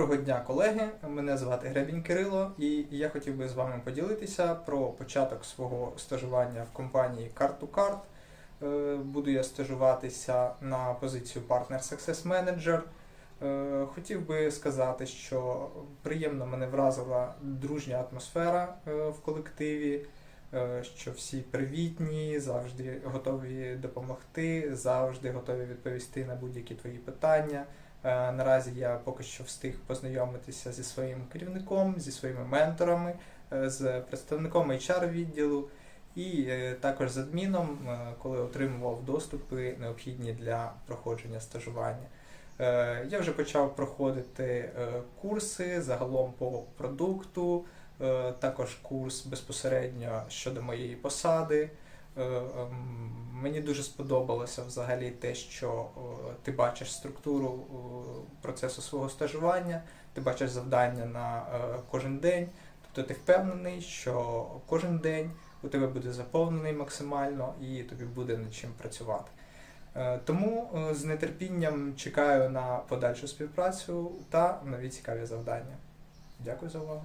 Доброго дня, колеги. Мене звати Гребінь Кирило, і я хотів би з вами поділитися про початок свого стажування в компанії Card2Card. Е, Буду я стажуватися на позицію Partner Success Manager. Е, Хотів би сказати, що приємно мене вразила дружня атмосфера е, в колективі, що всі привітні, завжди готові допомогти, завжди готові відповісти на будь-які твої питання. Е, Наразі я поки що встиг познайомитися зі своїм керівником, зі своїми менторами, е, з представником HR відділу і е, також з адміном, коли отримував доступи необхідні для проходження стажування. Я вже почав проходити курси загалом по продукту, також курс безпосередньо щодо моєї посади. Мені дуже сподобалося взагалі те, що ти бачиш структуру процесу свого стажування, ти бачиш завдання на е, кожен день. Тобто ти впевнений, що кожен день у тебе буде заповнений максимально і тобі буде над чим працювати. Е, Тому е, з нетерпінням чекаю на подальшу співпрацю та нові цікаві завдання. Дякую за увагу.